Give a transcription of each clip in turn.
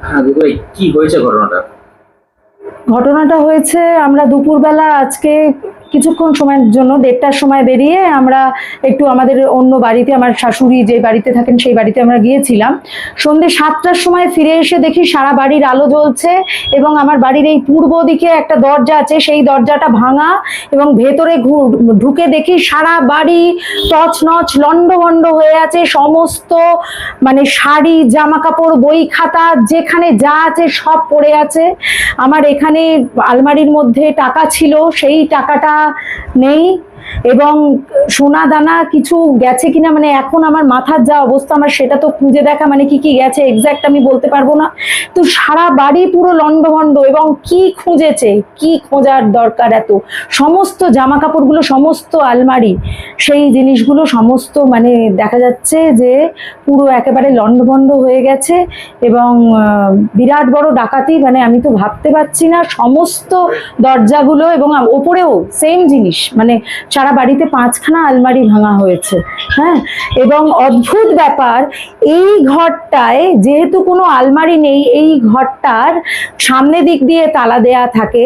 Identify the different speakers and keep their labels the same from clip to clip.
Speaker 1: হ্যাঁ কি হয়েছে ঘটনাটা?
Speaker 2: ঘটনাটা হয়েছে আমরা দুপুরবেলা আজকে কিছুক্ষণ সময়ের জন্য দেড়টার সময় বেরিয়ে আমরা একটু আমাদের অন্য বাড়িতে, আমার শাশুড়ি যে বাড়িতে থাকেন সেই বাড়িতে আমরা গিয়েছিলাম। সন্ধ্যে সাতটার সময় ফিরে এসে দেখি সারা বাড়ির আলো জ্বলছে এবং আমার বাড়ির এই পূর্ব দিকে একটা দরজা আছে, সেই দরজাটা ভাঙা এবং ভেতরে ঢুকে দেখি সারা বাড়ি টচ নচ হয়ে আছে, সমস্ত মানে শাড়ি জামা কাপড় বই খাতা, যেখানে যা আছে সব পড়ে আছে। আমার এখানে আলমারির মধ্যে টাকা ছিল, সেই টাকাটা নেই এবং সোনা দানা কিছু গেছে কিনা মানে এখন আমার মাথার যা অবস্থা, আমার সেটা তো খুঁজে দেখা মানে কি কি গেছে এক্স্যাক্ট আমি বলতে পারব না। তো সারা বাড়ি পুরো লন্ডভন্ড এবং কি খুঁজেছে, কি খোঁজার দরকার এত? সমস্ত জামা কাপড়গুলো সমস্ত আলমারি, সেই জিনিসগুলো, সমস্ত মানে দেখা যাচ্ছে যে পুরো একেবারে লন্ডভন্ড হয়ে গেছে এবং বিরাট বড় ডাকাতি মানে আমি তো ভাবতে পারছি না, সমস্ত দরজাগুলো এবং ওপরেও সেম জিনিস মানে সারা বাড়িতে পাঁচখানা আলমারি ভাঙা হয়েছে হ্যাঁ? এবং অদ্ভুত ব্যাপার, এই ঘরটায় যেহেতু কোনো আলমারি নেই, এই ঘরটার সামনে দিক দিয়ে তালা দেয়া থাকে,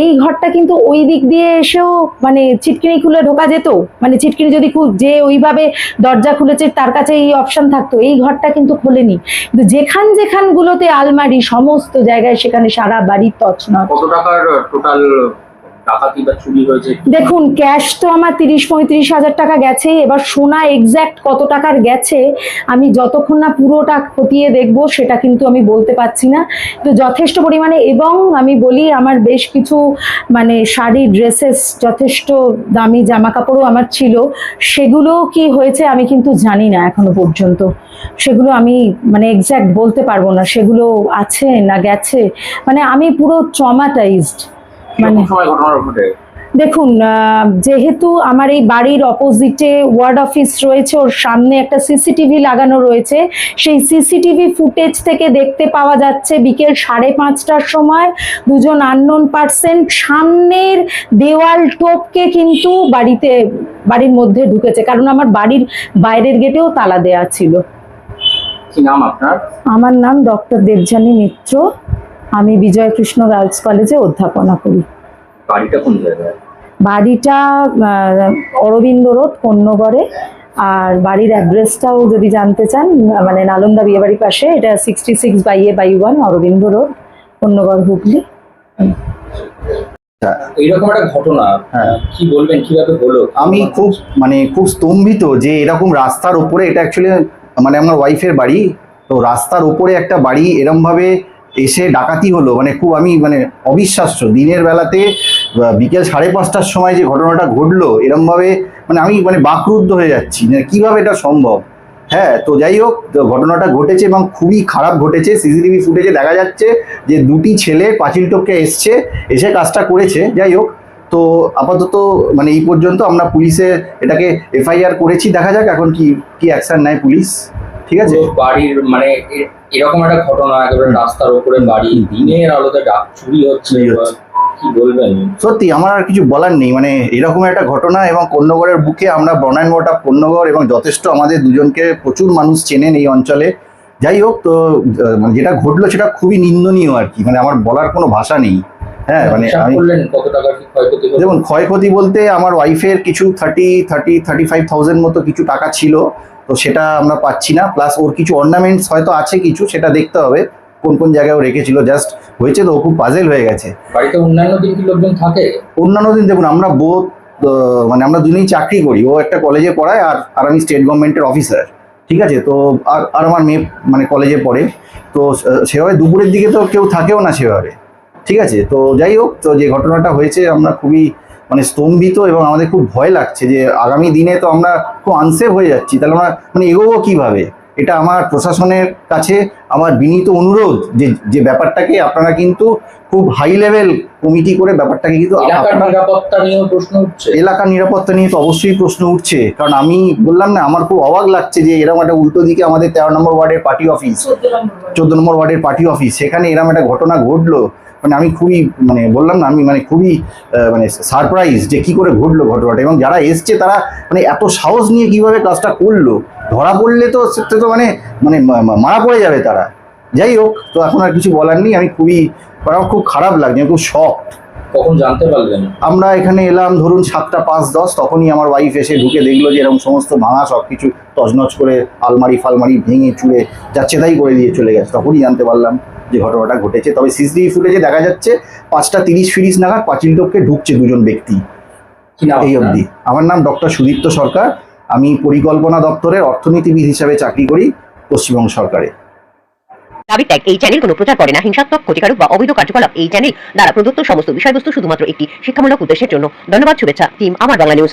Speaker 2: এই ঘরটা কিন্তু ওই দিক দিয়ে এসেও মানে চিটকিনি খুলে ঢোকা যেত? মানে চিটকিনি যদি যে ওইভাবে দরজা খুলেছে, তার কাছে এই অপশন থাকতো, এই ঘরটা কিন্তু খোলেনি। কিন্তু যেখান যেখানগুলোতে আলমারি, সমস্ত জায়গায় সেখানে সারা বাড়ির তছনছ।
Speaker 1: কত টাকার টোটাল
Speaker 2: দেখুন ক্যাশ তো আমার তিরিশ পঁয়ত্রিশ হাজার টাকা গেছে। এবার সোনা এক্স্যাক্ট কত টাকার গেছে আমি যতক্ষণ না পুরোটা খতিয়ে দেখব সেটা কিন্তু আমি বলতে পারছি না। তো যথেষ্ট পরিমাণে এবং আমি বলি আমার বেশ কিছু মানে শাড়ি ড্রেসেস যথেষ্ট দামি জামা কাপড়ও আমার ছিল। সেগুলো কি হয়েছে আমি কিন্তু জানি না এখনও পর্যন্ত। সেগুলো আমি মানে এক্স্যাক্ট বলতে পারব না। সেগুলো আছে না গেছে? মানে আমি পুরো ট্রমাটাইজড মানে দেখুন যেহেতু আমার এই বাড়ির অপোজিটে ওয়ার্ড অফিস রয়েছে ওর সামনে একটা সিসিটিভি লাগানো রয়েছে। সেই সিসিটিভি ফুটেজ থেকে দেখতে পাওয়া যাচ্ছে বিকেল সাড়ে পাঁচটার সময় দুজন আননোন পার্সেন্ট সামনের দেওয়াল টোপকে কিন্তু বাড়িতে বাড়ির মধ্যে ঢুকেছে। কারণ আমার বাড়ির বাইরের গেটেও তালা দেওয়া ছিল। আমার নাম ডক্টর দেবযানী মিত্র। আমি বিজয়কৃষ্ণ গার্লস কলেজে অধ্যাপনা করি।
Speaker 1: বাড়িটা কোন জায়গায়?
Speaker 2: বাড়িটা অরবিন্দ রোড কন্যগড়ে আর বাড়ির অ্যাড্রেসটাও যদি জানতে চান মানে নালন্দা বিয়েবাড়ির পাশে এটা sixty six by A by one Aurobindo road Konnagar Hooghly.
Speaker 1: এইরকম একটা ঘটনা
Speaker 3: হ্যাঁ।
Speaker 1: কি বলবেন কীভাবে হলো?
Speaker 3: আমি খুব মানে খুব স্তম্ভিত যে এরকম রাস্তার ওপরে এটা অ্যাকচুয়ালি মানে আমার ওয়াইফের বাড়ি তো রাস্তার উপরে একটা বাড়ি এরমভাবে এসে ডাকাতি হলো মানে খুব আমি মানে অবিশ্বাস্য। দিনের বেলাতে বিকেল সাড়ে পাঁচটার সময় যে ঘটনাটা ঘটলো, এরমভাবে মানে আমি মানে বাকরুদ্ধ হয়ে যাচ্ছি মানে কীভাবে এটা সম্ভব? হ্যাঁ তো যাই হোক ঘটনাটা ঘটেছে এবং খুবই খারাপ ঘটেছে। সিসিটিভি ফুটেজে দেখা যাচ্ছে যে দুটি ছেলে পাঁচিল টপকে এসছে, এসে কাজটা করেছে, যাই হোক। তো আপাতত মানে এই পর্যন্ত আমরা পুলিশে এটাকে এফআইআর করেছি, দেখা যাক এখন কি কি অ্যাকশন নেয় পুলিশ। ঠিক আছে?
Speaker 1: বাড়ির মানে এরকম একটা ঘটনা একেবারে রাস্তার উপরে বাড়ি দিনের আলোতে ডাক চুরি হচ্ছে
Speaker 3: সত্যি আমার আর কিছু বলার নেই মানে এরকম একটা ঘটনা এবং কন্যগড়ের বুকে আমরা বনায়ন মোটা কন্যগড় এবং যথেষ্ট আমাদের দুজনকে প্রচুর মানুষ চেনেন এই অঞ্চলে। যাই হোক তো মানে যেটা ঘটলো সেটা খুবই নিন্দনীয় আর কি মানে আমার বলার কোনো ভাষা নেই। হ্যাঁ মানে
Speaker 1: হলো?
Speaker 3: দেখুন ক্ষয়ক্ষতি বলতে আমার ওয়াইফের কিছু thirty thirty thirty five thousand মতো কিছু টাকা ছিল। তো সেটা আমরা পাচ্ছি না। প্লাস ওর কিছু অর্নামেন্টস হয়তো আছে কিছু সেটা দেখতে হবে কোন কোন জায়গায় ও রেখেছিল। জাস্ট হয়েছে তো ও খুব পাজেল হয়ে গেছে।
Speaker 1: বাড়িতে অন্যান্য দিন কি লোকজন থাকে?
Speaker 3: অন্যান্য দিন দেখুন আমরা বোধ মানে আমরা দুজনেই চাকরি করি। ও একটা কলেজে পড়ায় আর আর আমি স্টেট গভর্নমেন্টের অফিসার ঠিক আছে? তো আর আর আমার মেয়ে মানে কলেজে পড়ে। তো সেভাবে দুপুরের দিকে তো কেউ থাকেও না সেভাবে। ঠিক আছে? তো যাই হোক তো যে ঘটনাটা হয়েছে আমরা খুবই মানে স্তম্ভিত এবং আমাদের খুব ভয় লাগছে যে আগামী দিনে তো আমরা খুব আনসেফ হয়ে যাচ্ছি। তাহলে আমরা মানে এগোবো কীভাবে? এটা আমার প্রশাসনের কাছে আমার বিনীত অনুরোধ যে যে ব্যাপারটাকে আপনারা কিন্তু খুব হাই লেভেল কমিটি করে ব্যাপারটাকে কিন্তু
Speaker 1: এলাকার নিরাপত্তা নিয়েও প্রশ্ন উঠছে।
Speaker 3: এলাকার নিরাপত্তা নিয়ে তো অবশ্যই প্রশ্ন উঠছে। কারণ আমি বললাম না আমার খুব অবাক লাগছে যে এরকম একটা উল্টো দিকে আমাদের তেরো নম্বর ওয়ার্ডের পার্টি অফিস চোদ্দ নম্বর ওয়ার্ডের পার্টি অফিস সেখানে এরকম একটা ঘটনা ঘটলো। মানে আমি খুবই মানে বললাম না আমি মানে খুবই মানে সারপ্রাইজ যে কি করে ঘটলো ঘটনাটা। এবং যারা এসছে তারা মানে এত সাহস নিয়ে কীভাবে কাজটা করল ধরা পড়লে তো সেটা তো মানে মানে মারা পড়ে যাবে তারা। যাই হোক তো এখন আর কিছু বলার নেই। আমি খুবই মানে আমার খুব খারাপ লাগছে আমি খুব শখ
Speaker 1: কখন জানতে পারলেন?
Speaker 3: আমরা এখানে এলাম ধরুন সাতটা পাঁচ দশ তখনই আমার ওয়াইফ এসে ঢুকে দেখল যে এরকম সমস্ত ভাঙা সব কিছু তছনছ করে আলমারি ফালমারি ভেঙে চুড়ে যাচ্ছে তাই করে দিয়ে চলে গেছে তখনই জানতে পারলাম। যে ঘটনাটা ঘটেছে। তবে সিসিটিভি ফুটেজে দেখা যাচ্ছে পাঁচটা তিরিশ ফিরিশ নাগাদ পাঁচিল টপকে ঢুকছে দুজন ব্যক্তি। এই অবধি। আমার নাম ডক্টর সুদীপ্ত সরকার। আমি পরিকল্পনা দপ্তরের অর্থনীতিবিদ হিসাবে চাকরি করি পশ্চিমবঙ্গ সরকারে।
Speaker 2: দাবি ত্যাগ এই চ্যানেল কোনো প্রচার করে না। হিংসাত্মক ক্ষতিকারক বা অবৈধ কার্যকলাপ এই চ্যানেল দ্বারা প্রদত্ত সমস্ত বিষয়বস্তু শুধুমাত্র একটি শিক্ষামূলক উদ্দেশ্যের জন্য। ধন্যবাদ শুভেচ্ছা। টিম আমার বাংলা নিউজ